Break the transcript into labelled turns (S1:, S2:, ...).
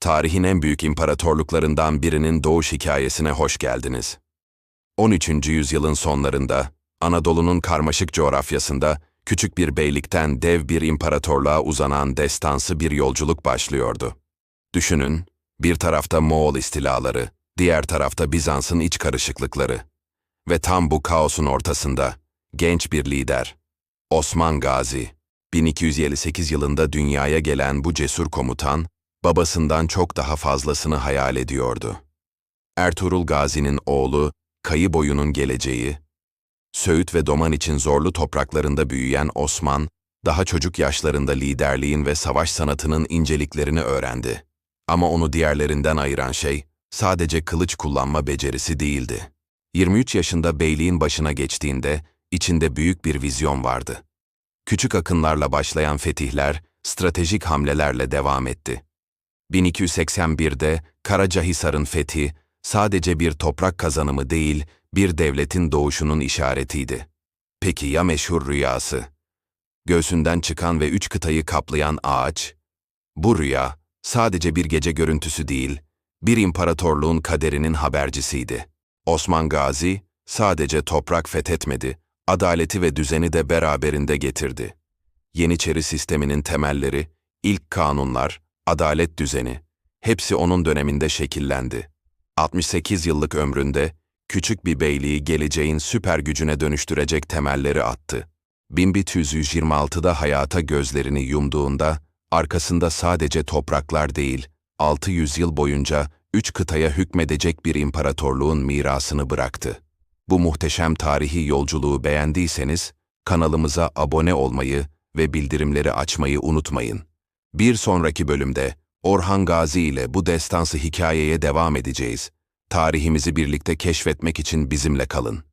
S1: Tarihin en büyük imparatorluklarından birinin doğuş hikayesine hoş geldiniz. 13. yüzyılın sonlarında, Anadolu'nun karmaşık coğrafyasında, küçük bir beylikten dev bir imparatorluğa uzanan destansı bir yolculuk başlıyordu. Düşünün, bir tarafta Moğol istilaları, diğer tarafta Bizans'ın iç karışıklıkları. Ve tam bu kaosun ortasında, genç bir lider, Osman Gazi, 1258 yılında dünyaya gelen bu cesur komutan, babasından çok daha fazlasını hayal ediyordu. Ertuğrul Gazi'nin oğlu, Kayı boyunun geleceği, Söğüt ve Doman için zorlu topraklarında büyüyen Osman, daha çocuk yaşlarında liderliğin ve savaş sanatının inceliklerini öğrendi. Ama onu diğerlerinden ayıran şey, sadece kılıç kullanma becerisi değildi. 23 yaşında beyliğin başına geçtiğinde, içinde büyük bir vizyon vardı. Küçük akınlarla başlayan fetihler, stratejik hamlelerle devam etti. 1281'de Karacahisar'ın fethi, sadece bir toprak kazanımı değil, bir devletin doğuşunun işaretiydi. Peki ya meşhur rüyası? Göğsünden çıkan ve üç kıtayı kaplayan ağaç? Bu rüya, sadece bir gece görüntüsü değil, bir imparatorluğun kaderinin habercisiydi. Osman Gazi, sadece toprak fethetmedi, adaleti ve düzeni de beraberinde getirdi. Yeniçeri sisteminin temelleri, ilk kanunlar, adalet düzeni, hepsi onun döneminde şekillendi. 68 yıllık ömründe, küçük bir beyliği geleceğin süper gücüne dönüştürecek temelleri attı. 1226'da hayata gözlerini yumduğunda, arkasında sadece topraklar değil, 600 yıl boyunca üç kıtaya hükmedecek bir imparatorluğun mirasını bıraktı. Bu muhteşem tarihi yolculuğu beğendiyseniz, kanalımıza abone olmayı ve bildirimleri açmayı unutmayın. Bir sonraki bölümde Orhan Gazi ile bu destansı hikayeye devam edeceğiz. Tarihimizi birlikte keşfetmek için bizimle kalın.